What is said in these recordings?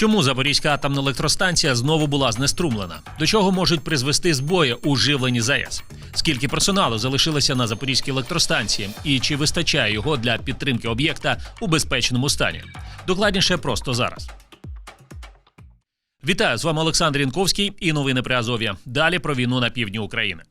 Чому Запорізька атомна електростанція знову була знеструмлена? До чого можуть призвести збої у живленні ЗАЕС? Скільки персоналу залишилося на Запорізькій електростанції, і чи вистачає його для підтримки об'єкта у безпечному стані? Докладніше просто зараз. Вітаю з вами Олександр Янковський і новини при Азов'я. Далі про війну на півдні України.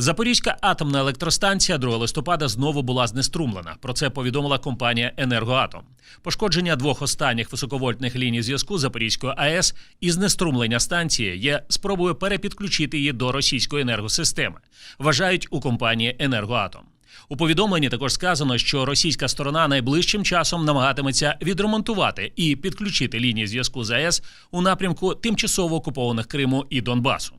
Запорізька атомна електростанція 2 листопада знову була знеструмлена. Про це повідомила компанія Енергоатом. Пошкодження двох останніх високовольтних ліній зв'язку Запорізької АЕС і знеструмлення станції є спробою перепідключити її до російської енергосистеми. Вважають у компанії Енергоатом. У повідомленні також сказано, що російська сторона найближчим часом намагатиметься відремонтувати і підключити лінії зв'язку з АЕС у напрямку тимчасово окупованих Криму і Донбасу.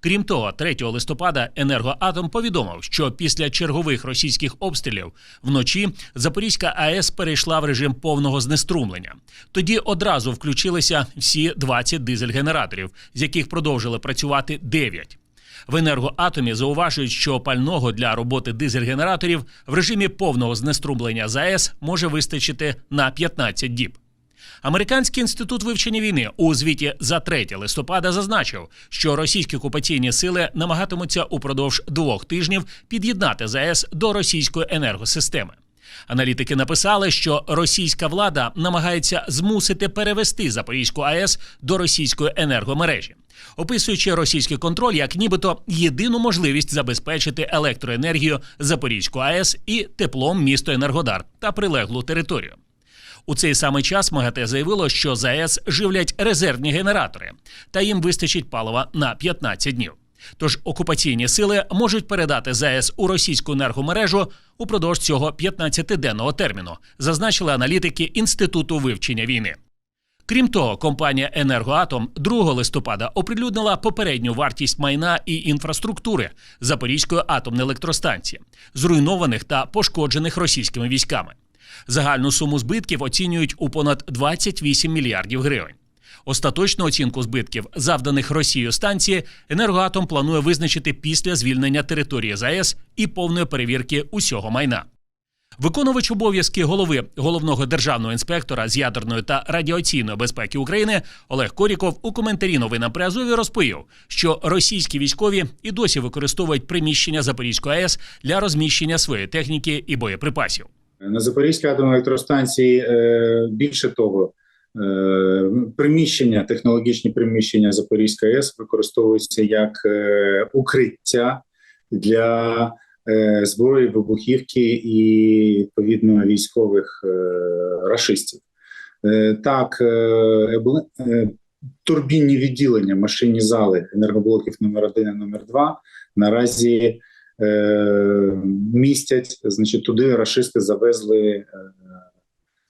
Крім того, 3 листопада енергоатом повідомив, що після чергових російських обстрілів вночі Запорізька АЕС перейшла в режим повного знеструмлення. Тоді одразу включилися всі 20 дизель-генераторів, з яких продовжили працювати 9. В енергоатомі зауважують, що пального для роботи дизель-генераторів в режимі повного знеструмлення ЗАЕС може вистачити на 15 діб. Американський інститут вивчення війни у звіті за 3 листопада зазначив, що російські окупаційні сили намагатимуться упродовж двох тижнів під'єднати ЗАЕС до російської енергосистеми. Аналітики написали, що російська влада намагається змусити перевести Запорізьку АЕС до російської енергомережі, описуючи російський контроль як нібито єдину можливість забезпечити електроенергію Запорізьку АЕС і теплом місто Енергодар та прилеглу територію. У цей самий час МАГАТЕ заявило, що ЗАЕС живлять резервні генератори, та їм вистачить палива на 15 днів. Тож окупаційні сили можуть передати ЗАЕС у російську енергомережу упродовж цього 15-денного терміну, зазначили аналітики Інституту вивчення війни. Крім того, компанія Енергоатом 2 листопада оприлюднила попередню вартість майна і інфраструктури Запорізької атомної електростанції, зруйнованих та пошкоджених російськими військами. Загальну суму збитків оцінюють у понад 28 мільярдів гривень. Остаточну оцінку збитків, завданих Росією станції, енергоатом планує визначити після звільнення території ЗАЕС і повної перевірки усього майна. Виконувач обов'язки голови головного державного інспектора з ядерної та радіаційної безпеки України Олег Коріков у коментарі новинам при Азові розповів, що російські військові і досі використовують приміщення Запорізької АЕС для розміщення своєї техніки і боєприпасів. На Запорізькій атомній електростанції е, більше того, е, приміщення, технологічні приміщення Запорізької АЕС використовуються як е, укриття для зброї, вибухівки і відповідно військових рашистів. Так, турбінні відділення, машинні зали енергоблоків номер 1 і номер 2 наразі містять, значить, туди рашисти завезли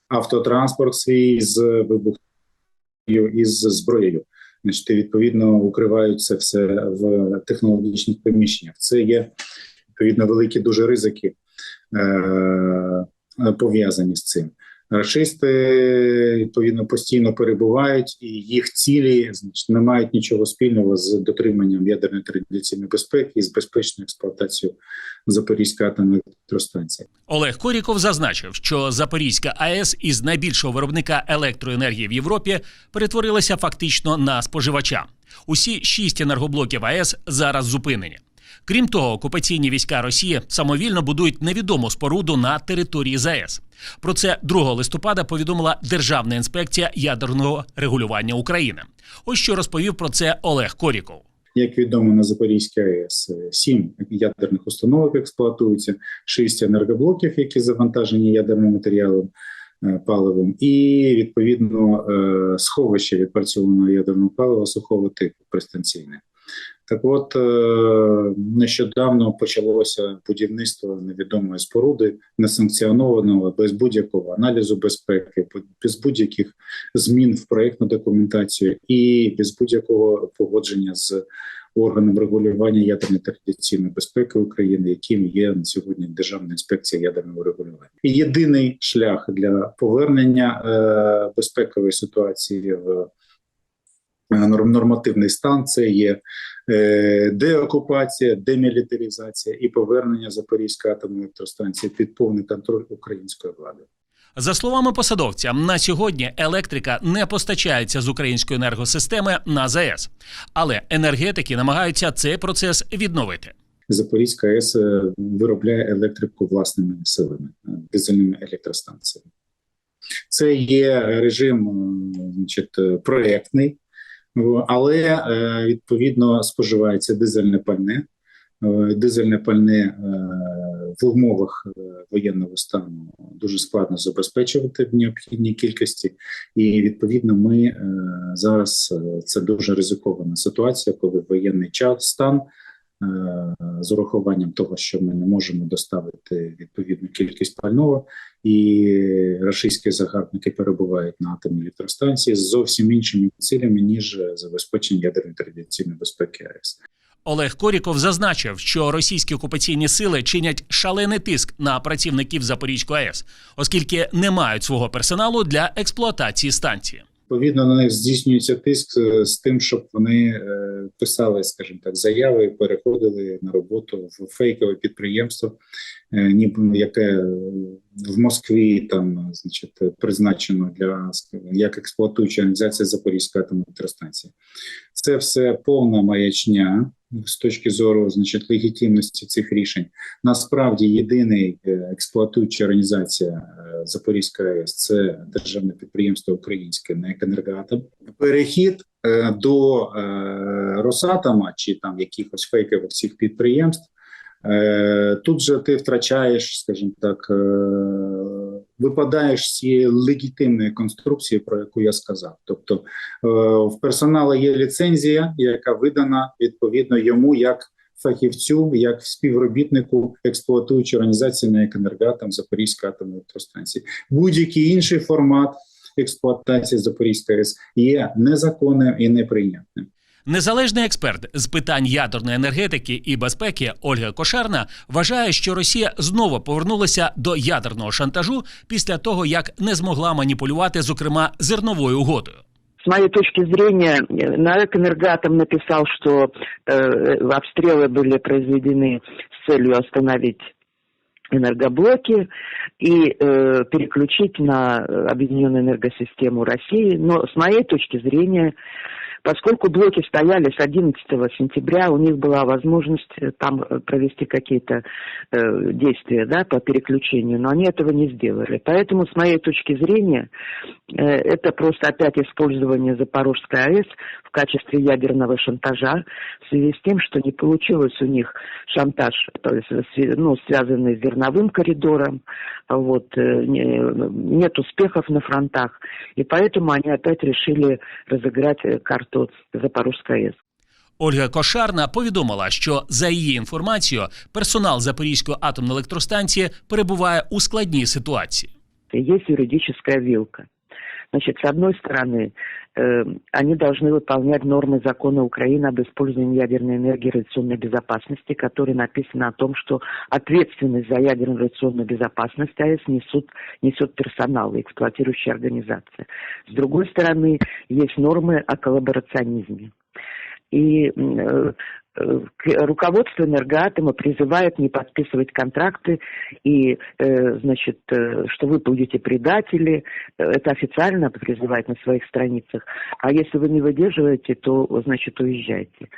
автотранспорт свій з вибухою і з зброєю. Значить, відповідно укривають це все в технологічних приміщеннях. Це є відповідно великі дуже ризики е, пов'язані з цим. Рашисти відповідно постійно перебувають, і їх цілі значить, не мають нічого спільного з дотриманням ядерної традиційної безпеки і з безпечною експлуатацією Запорізької атомної електростанції. Олег Коріков зазначив, що Запорізька АЕС із найбільшого виробника електроенергії в Європі перетворилася фактично на споживача. Усі шість енергоблоків АЕС зараз зупинені. Крім того, окупаційні війська Росії самовільно будують невідому споруду на території ЗАЕС. Про це 2 листопада повідомила Державна інспекція ядерного регулювання України. Ось що розповів про це Олег Коріков. Як відомо на Запорізькій АЕС сім ядерних установок експлуатуються, шість енергоблоків, які завантажені ядерним матеріалом е, паливом, і відповідно е, сховище відпрацьованого ядерного палива сухого типу пристанційне. Так, от е, нещодавно почалося будівництво невідомої споруди, несанкціонованого, без будь-якого аналізу безпеки, без будь-яких змін в проєктну документацію і без будь-якого погодження з органом регулювання ядерної та радіаційної безпеки України, яким є на сьогодні Державна інспекція ядерного регулювання. І єдиний шлях для повернення е, безпекової ситуації в нормативний стан це є е, деокупація, демілітаризація і повернення Запорізької атомної електростанції під повний контроль української влади. За словами посадовця, на сьогодні електрика не постачається з української енергосистеми на ЗАЕС, але енергетики намагаються цей процес відновити. Запорізька АЕС е, виробляє електрику власними силами, е, дизельними електростанціями. Це є режим, е, значить, е, проєктний, о, але е, відповідно споживається дизельне пальне. Е, Дизельне пальне е, в умовах воєнного стану дуже складно забезпечувати в необхідній кількості, і відповідно ми зараз це дуже ризикована ситуація, коли воєнний час стан з урахуванням того, що ми не можемо доставити відповідну кількість пального, і російські загарбники перебувають на атомній електростанції з зовсім іншими цілями ніж забезпечення ядерної традиційної безпеки АЕС. Олег Коріков зазначив, що російські окупаційні сили чинять шалений тиск на працівників Запорізької АЕС, оскільки не мають свого персоналу для експлуатації станції. Відповідно, на них здійснюється тиск е, з тим, щоб вони е, писали, скажімо так, заяви, переходили на роботу в фейкове підприємство, яке е, в Москві там, значить, призначено для як експлуатуюча організація Запорізької атомної електростанції. Це все повна маячня з точки зору значить, легітимності цих рішень. Насправді єдиний е, експлуатуюча організація е, Запорізька АЕС це державне підприємство українське НЕК «Енергоатом». Перехід е, до е, Росатома чи там якихось фейкових цих підприємств. Е, Тут же ти втрачаєш, скажімо так, е, випадаєш з цієї легітимної конструкції, про яку я сказав. Тобто е, в персоналу є ліцензія, яка видана відповідно йому як фахівцю, як співробітнику експлуатуючої організації на енергоатом Запорізької атомної електростанції. Будь-який інший формат експлуатації Запорізької АЕС є незаконним і неприйнятним. Незалежний експерт з питань ядерної енергетики і безпеки Ольга Кошарна вважає, що Росія знову повернулася до ядерного шантажу після того, як не змогла маніпулювати, зокрема, зерновою угодою. С моей точки зрения, э, НАЭК «Энергоатом» написал, что э, обстрелы были произведены с целью остановить энергоблоки и э, переключить на э, объединенную энергосистему России. Но с моей точки зрения, поскольку блоки стояли с 11 сентября, у них была возможность э, там э, провести какие-то э, действия да, по переключению, но они этого не сделали. Поэтому, с моей точки зрения, э, это просто опять использование Запорожской АЭС в качестве ядерного шантажа в связи с тем, что не получилось у них шантаж, то есть, сви- ну, связанный с зерновым коридором, вот, э, не- нет успехов на фронтах, и поэтому они опять решили разыграть э, карту Запорожской АЕС. Ольга Кошарна повідомила, що за її інформацією, персонал Запорізької атомної електростанції перебуває у складній ситуації. Є юридична вилка. Значит, с одной стороны, э, они должны выполнять нормы закона Украины об использовании ядерной энергии радиационной безопасности, который написано о том, что ответственность за ядерную радиационную безопасность АЭС несут, несет персонал и эксплуатирующая организация. С другой стороны, есть нормы о коллаборационизме. И э, руководство энергоатома призывает не подписывать контракты и, э, значит, э, что вы будете предатели. Это официально призывает на своих страницах. А если вы не выдерживаете, то, значит, уезжайте.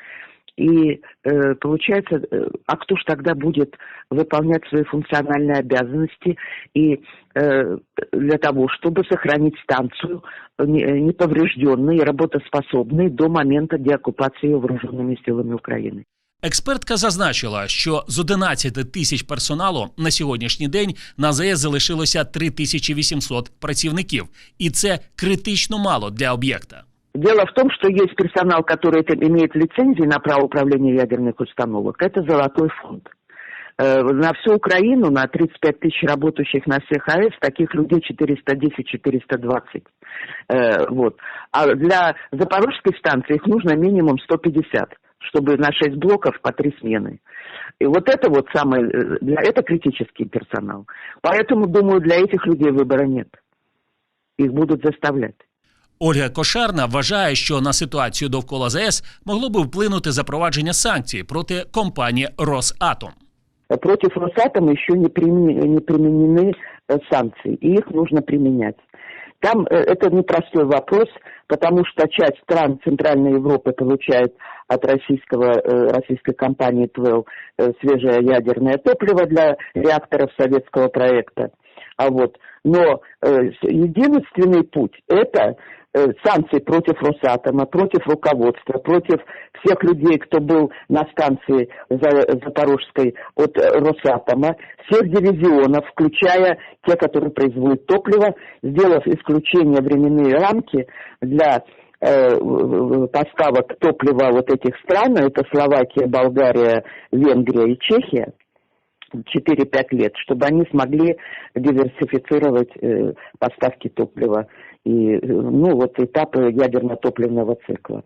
И э, получается, э, а кто ж тогда будет выполнять свои функциональные обязанности и э, для того, чтобы сохранить станцию э, не- неповрежденной и работоспособной до момента деоккупации ее вооруженными силами Украины. Експертка зазначила, що з 11 тисяч персоналу на сьогоднішній день на ЗАЕС залишилося 3800 працівників, і це критично мало для об'єкта. Дело в том, что есть персонал, который имеет лицензии на право управления ядерных установок. Это золотой фонд. Э, На всю Украину, на 35 тысяч работающих на всех АЭС, таких людей 410-420. Э, Вот. А для Запорожской станции их нужно минимум 150, чтобы на 6 блоков по 3 смены. И вот это вот самое, э, для, это критический персонал. Поэтому, думаю, для этих людей выбора нет. Их будут заставлять. Ольга Кошарна вважає, що на ситуацію довкола ЗАЕС могло би вплинути запровадження санкцій проти компанії Росатом. э, против Росатома еще не, приме- не применены э, санкции, и их нужно применять. Там э, это непростой вопрос, потому что часть стран Центральной Европы получает от российского, э, российской компании ТВЭЛ э, свежее ядерное топливо для реакторов советского проекта. А вот, но э, с- единственный путь – это э, санкции против Росатома, против руководства, против всех людей, кто был на станции За- Запорожской от э, Росатома, всех дивизионов, включая те, которые производят топливо, сделав исключение временные рамки для э, поставок топлива вот этих стран, это Словакия, Болгария, Венгрия и Чехия, 4-5 лет, чтобы они смогли диверсифицировать э, поставки топлива и ну вот этапы ядерно-топливного цикла.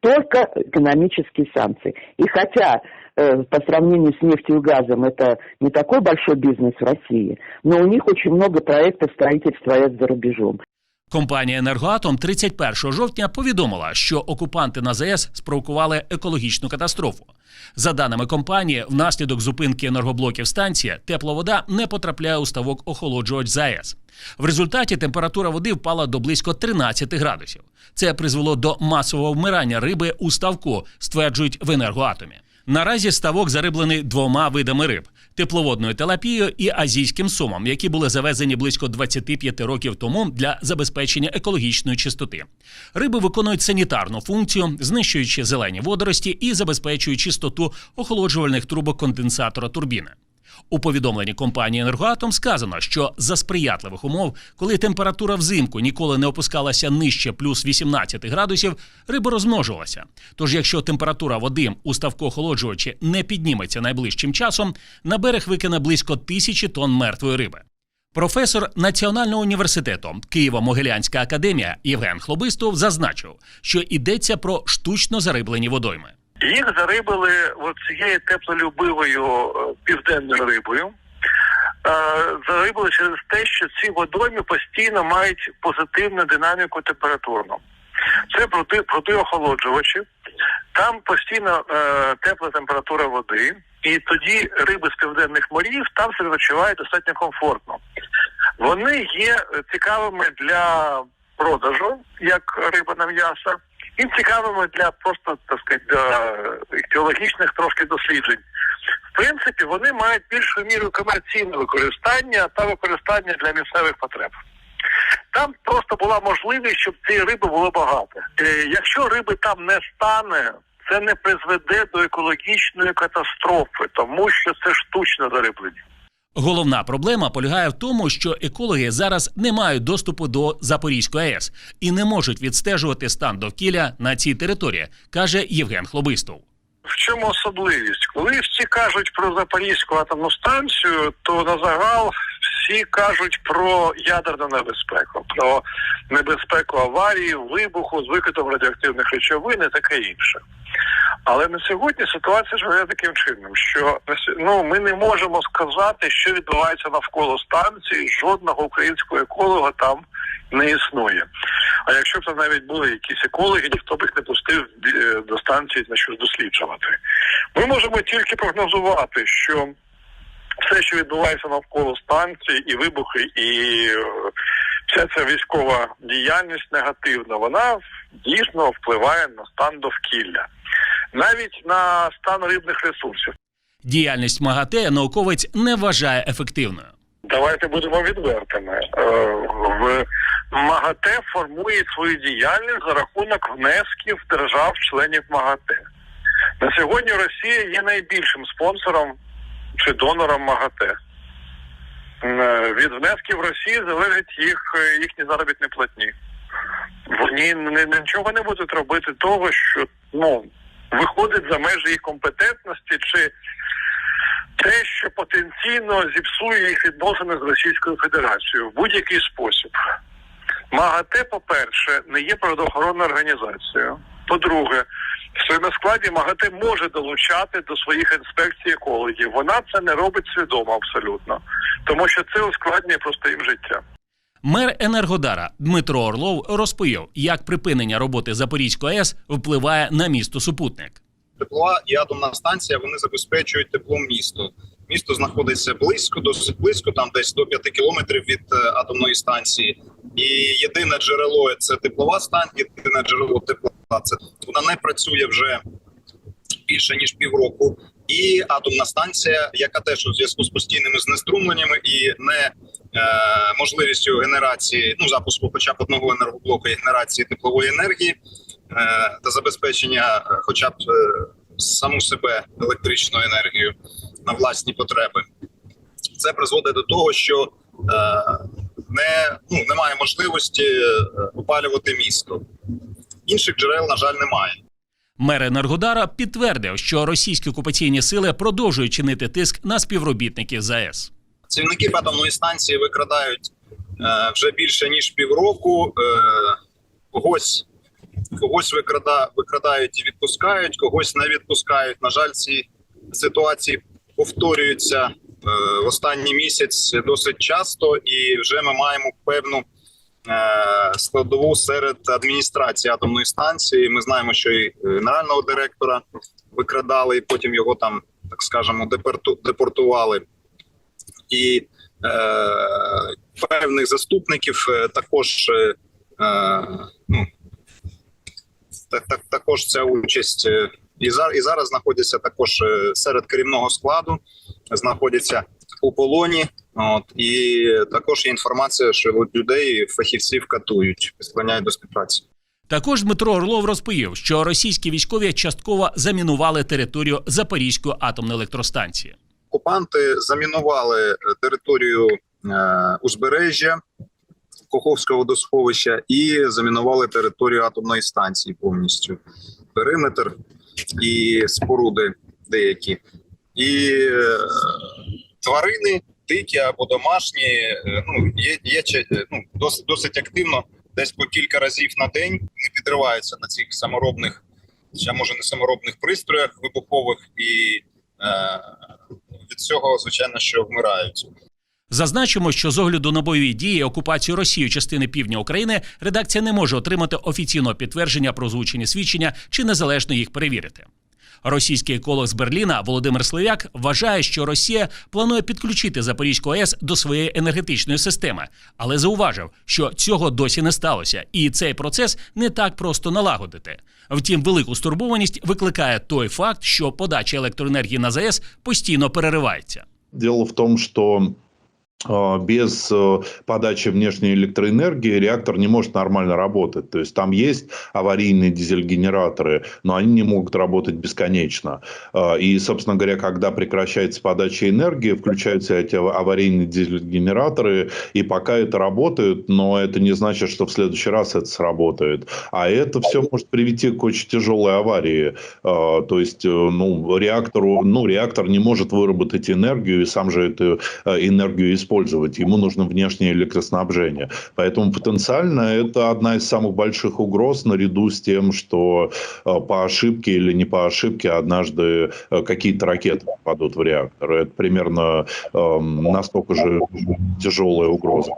Только экономические санкции. И хотя э, по сравнению с нефтью и газом это не такой большой бизнес в России, но у них очень много проектов строительства АЭС за рубежом. Компанія Енергоатом 31 жовтня повідомила, що окупанти на ЗАЕС спровокували екологічну катастрофу. За даними компанії, внаслідок зупинки енергоблоків станції тепловода не потрапляє у ставок охолоджувач ЗАЕС. В результаті температура води впала до близько 13 градусів. Це призвело до масового вмирання риби у ставку, стверджують в енергоатомі. Наразі ставок зариблений двома видами риб: тепловодною телапією і азійським сумом, які були завезені близько 25 років тому для забезпечення екологічної чистоти. Риби виконують санітарну функцію, знищуючи зелені водорості і забезпечують чистоту охолоджувальних трубок конденсатора турбіни. У повідомленні компанії Енергоатом сказано, що за сприятливих умов, коли температура взимку ніколи не опускалася нижче плюс 18 градусів, риба розмножувалася. Тож, якщо температура води у ставку охолоджувачі не підніметься найближчим часом, на берег викине близько тисячі тонн мертвої риби. Професор Національного університету Києво-Могилянська академія Євген Хлобистов зазначив, що йдеться про штучно зариблені водойми. Їх зарибили от цією теплолюбивою е, південною рибою. Е, Зарибили через те, що ці водойми постійно мають позитивну динаміку температурну. Це пруди, пруди охолоджувачі, там постійно е, тепла температура води, і тоді риби з південних морів там себе почувають достатньо комфортно. Вони є цікавими для продажу, як риба на м'ясо, і цікавими для просто так сказати, для теологічних трошки досліджень. В принципі, вони мають більшу міру комерційне використання та використання для місцевих потреб. Там просто була можливість, щоб цієї риби було багато. Е, якщо риби там не стане, це не призведе до екологічної катастрофи, тому що це штучно зариблення. Головна проблема полягає в тому, що екологи зараз не мають доступу до Запорізької АЕС і не можуть відстежувати стан довкілля на цій території, каже Євген Хлобистов. В чому особливість? Коли всі кажуть про Запорізьку атомну станцію, то на загал всі кажуть про ядерну небезпеку, про небезпеку аварії, вибуху з викидом радіоактивних речовин і таке інше. Але на сьогодні ситуація ж виглядає таким чином, що ну, ми не можемо сказати, що відбувається навколо станції. Жодного українського еколога там не існує. А якщо б там навіть були якісь екологи, ніхто б їх не пустив е, до станції на щось досліджувати. Ми можемо тільки прогнозувати, що все, що відбувається навколо станції, і вибухи, і е, вся ця військова діяльність негативна, вона дійсно впливає на стан довкілля, навіть на стан рибних ресурсів. Діяльність МАГАТЕ науковець не вважає ефективною. Давайте будемо відвертими. Е, В МАГАТЕ формує свою діяльність за рахунок внесків держав-членів МАГАТЕ. На сьогодні Росія є найбільшим спонсором чи донором МАГАТЕ. Е, Від внесків Росії залежить їх їхні заробітні платні. Вони нічого не будуть робити того, що ну виходить за межі їх компетентності чи те, що потенційно зіпсує їх відносини з Російською Федерацією в будь-який спосіб. МАГАТЕ, по-перше, не є природоохоронною організацією. По-друге, в своєму складі МАГАТЕ може долучати до своїх інспекцій екологів. Вона це не робить свідомо абсолютно, тому що це ускладнює просто їм життя. Мер Енергодара Дмитро Орлов розповів, як припинення роботи Запорізької АЕС впливає на місто супутник. теплова і атомна станція вони забезпечують теплом місто. Місто знаходиться близько, досить близько, там десь до 5 кілометрів від е, атомної станції. І єдине джерело це теплова станція. Єдине джерело тепла це вона не працює вже більше ніж півроку. І атомна станція, яка теж у зв'язку з постійними знеструмленнями і не е, можливістю генерації, ну запуску, хоча б одного енергоблоку і генерації теплової енергії е, та забезпечення, хоча б е, саму себе електричною енергією на власні потреби. Це призводить до того, що е, не ну немає можливості е, опалювати місто. Інших джерел, на жаль, немає. Мер Енергодара підтвердив, що російські окупаційні сили продовжують чинити тиск на співробітників ЗАЕС. Цівники атомної станції викрадають е, вже більше ніж півроку. Е, когось когось викрада, викрадають і відпускають, когось не відпускають. На жаль, ці ситуації повторюються е, в останній місяць досить часто, і вже ми маємо певну складову серед адміністрації атомної станції. Ми знаємо, що і генерального директора викрадали, і потім його там, так скажемо, депорту, депортували і е, певних заступників е, також е, е, ну, так, так, також ця участь е, і зараз, і зараз знаходяться також е, серед керівного складу, знаходяться у полоні. От і також є інформація, що людей фахівців катують, склоняють до співпраці. Також Дмитро Орлов розповів, що російські військові частково замінували територію Запорізької атомної електростанції. окупанти замінували е, територію е, узбережжя Коховського водосховища і замінували територію атомної станції повністю. Периметр і споруди деякі. І е, тварини, дикі або домашні, е, ну, є, є е, ну, досить, досить активно, десь по кілька разів на день не підриваються на цих саморобних, ще може не саморобних пристроях вибухових і е, від цього, звичайно, що вмирають. Зазначимо, що з огляду на бойові дії окупацію Росією частини півдня України редакція не може отримати офіційного підтвердження про озвучені свідчення чи незалежно їх перевірити. Російський еколог з Берліна Володимир Сливяк вважає, що Росія планує підключити Запорізьку АЕС до своєї енергетичної системи, але зауважив, що цього досі не сталося, і цей процес не так просто налагодити. Втім, велику стурбованість викликає той факт, що подача електроенергії на ЗАЕС постійно переривається. Дело в том, что э, без э, подачи внешней электроэнергии реактор не может нормально работать. То есть там есть аварийные дизель-генераторы, но они не могут работать бесконечно. Э, И, собственно говоря, когда прекращается подача энергии, включаются эти ава- аварийные дизель-генераторы, и пока это работает, но это не значит, что в следующий раз это сработает. А это все может привести к очень тяжелой аварии. Э, То есть, э, ну, реактору, ну, реактор не может выработать энергию и сам же эту э, энергию использовать. Ему нужно внешнее электроснабжение. Поэтому потенциально это одна из самых больших угроз наряду с тем, что э, по ошибке или не по ошибке однажды э, какие-то ракеты попадут в реактор. Это примерно эм, настолько же тяжелая угроза.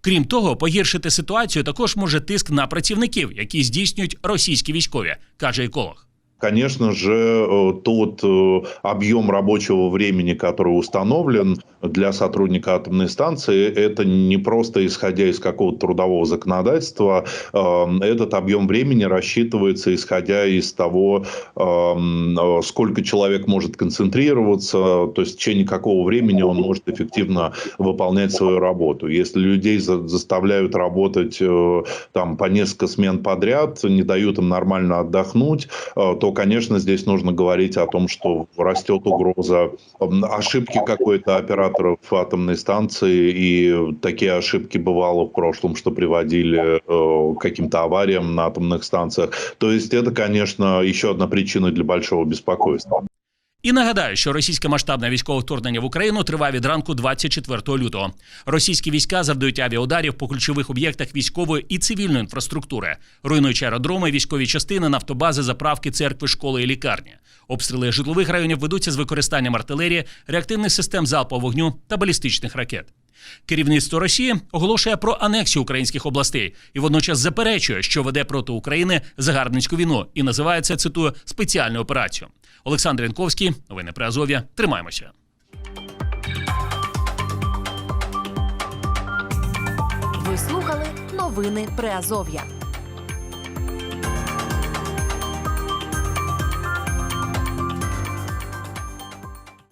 Крім того, погіршити ситуацію також може тиск на працівників, які здійснюють російські військові, каже еколог. Конечно же, э, тот э, объем рабочего времени, который установлен для сотрудника атомной станции, это не просто исходя из какого-то трудового законодательства. Э, Этот объем времени рассчитывается исходя из того, эм, сколько человек может концентрироваться, то есть в течение какого времени он может эффективно выполнять свою работу. Если людей за- заставляют работать там по несколько смен подряд, не дают им нормально отдохнуть, то, конечно, здесь нужно говорить о том, что растет угроза ошибки какой-то операторов атомной станции, и такие ошибки бывало в прошлом, что приводили э, к каким-то авариям на атомных станциях. То есть это, конечно, еще одна причина для большого беспокойства. І нагадаю, що російське масштабне військове вторгнення в Україну триває від ранку 24 лютого. Російські війська завдають авіаударів по ключових об'єктах військової і цивільної інфраструктури, руйнуючи аеродроми, військові частини, нафтобази, заправки, церкви, школи і лікарні. Обстріли житлових районів ведуться з використанням артилерії, реактивних систем залпового вогню та балістичних ракет. Керівництво Росії оголошує про анексію українських областей і водночас заперечує, що веде проти України загарбницьку війну і називає це цитую спеціальну операцію. Олександр Янковський, новини при Азов'я. Тримаємося. Ви слухали новини Приазов'я.